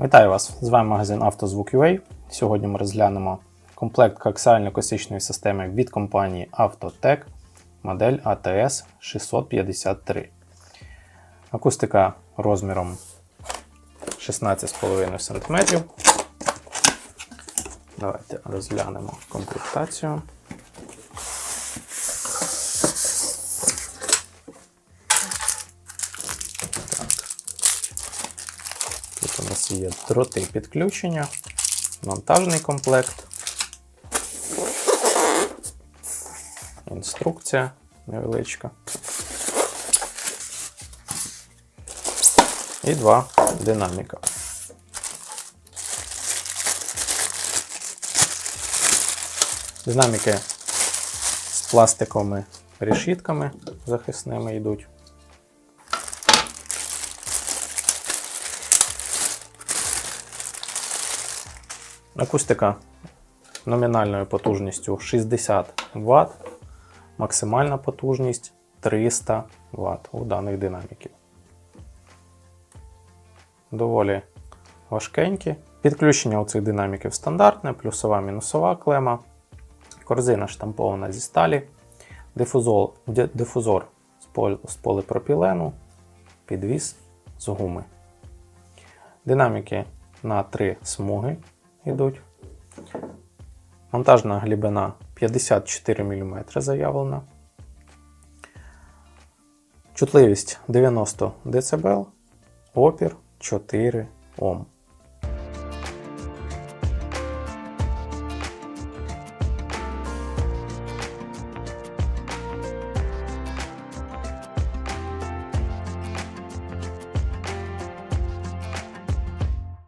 Вітаю вас! З вами магазин «Автозвук.UA». Сьогодні ми розглянемо комплект коаксіально-косичної системи від компанії Autotech модель ATS 653. Акустика розміром 16,5 см. Давайте розглянемо комплектацію. Тут у нас є дроти підключення, монтажний комплект, інструкція невеличка. І два динаміка. Динаміки з пластиковими решітками захисними йдуть. Акустика номінальною потужністю 60 Вт, максимальна потужність 300 Вт у даних динаміків. Доволі важкенькі. Підключення у цих динаміків стандартне, плюсова мінусова клема, корзина штампована зі сталі, дифузор, дифузор з, поліпропілену, підвіс з гуми. Динаміки на три смуги йдуть. Монтажна глибина 54 мм заявлена. Чутливість 90 дБ, опір 4 Ом.